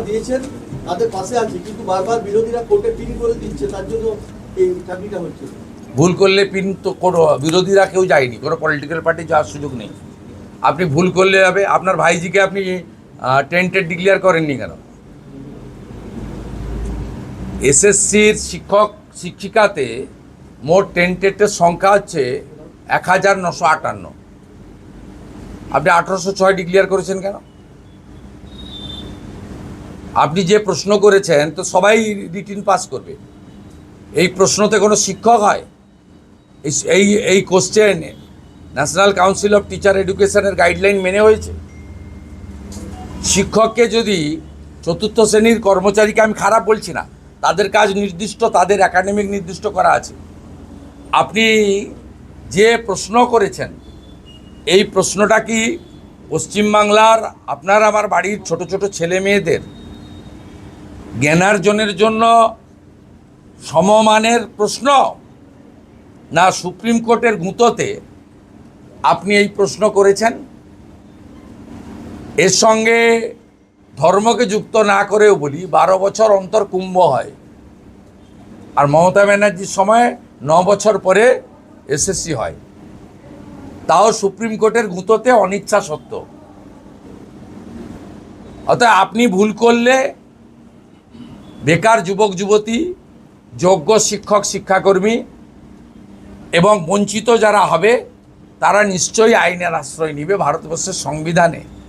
যারা দিয়েছেন, তাদের পাশে আছে, কিন্তু বারবার বিরোধীরা কোর্টে পিন করে দিচ্ছে, তার জন্য এই চাকরিটা হচ্ছে। ভুল করলে পিন তো কোনো, বিরোধীরা কেউ যায়নি, কোনো পলিটিক্যাল পার্টি যাওয়ার সুযোগ নেই। আপনি ভুল করলে হবে, আপনার ভাইজিকে আপনি টেন্টেড ডিক্লেয়ার করেননি কেন? এসএসসির শিক্ষক, শিক্ষিকাতে মোট টেন্টেডের সংখ্যা হচ্ছে এক হাজার নশো আটান্ন। আপনি আঠারোশো ছয় ডিক্লেয়ার করেছেন কেন? আপনি যে প্রশ্ন করেছেন, তো সবাই রিটিন পাস করবে। এই প্রশ্নতে কোনো শিক্ষক হয়? এই- এই question national council of teacher এডুকেশনের গাইডলাইন মেনে হয়েছে? শিক্ষককে যদি চতুর্থ শ্রেণির কর্মচারীকে আমি খারাপ বলছি না, তাদের কাজ নির্দিষ্ট, তাদের একাডেমিক নির্দিষ্ট করা আছে। আপনি যে প্রশ্ন করেছেন, এই প্রশ্নটা কি পশ্চিমবাংলার আপনার আমার বাড়ির ছোট ছোট ছেলে মেয়েদের জ্ঞানার্জনের জন্য সমমানের প্রশ্ন না সুপ্রিম কোর্টের গুঁতোতে আপনি এই প্রশ্ন করেছেন? এর সঙ্গে ধর্মকে যুক্ত না করেও বলি, বারো বছর অন্তর কুম্ভ হয়। আর মমতা ব্যানার্জির সময় ন বছর পরে এসএসসি হয়। তাও সুপ্রিম কোর্টের গুঁতোতে অনিচ্ছা সত্য অতএব আপনি ভুল করলে বেকার যুবক, যুবতী, যোগ্য শিক্ষক, শিক্ষাকর্মী এবং বঞ্চিত যারা হবে, তারা নিশ্চয়ই আইনের আশ্রয় নিবে ভারতবর্ষের সংবিধানে।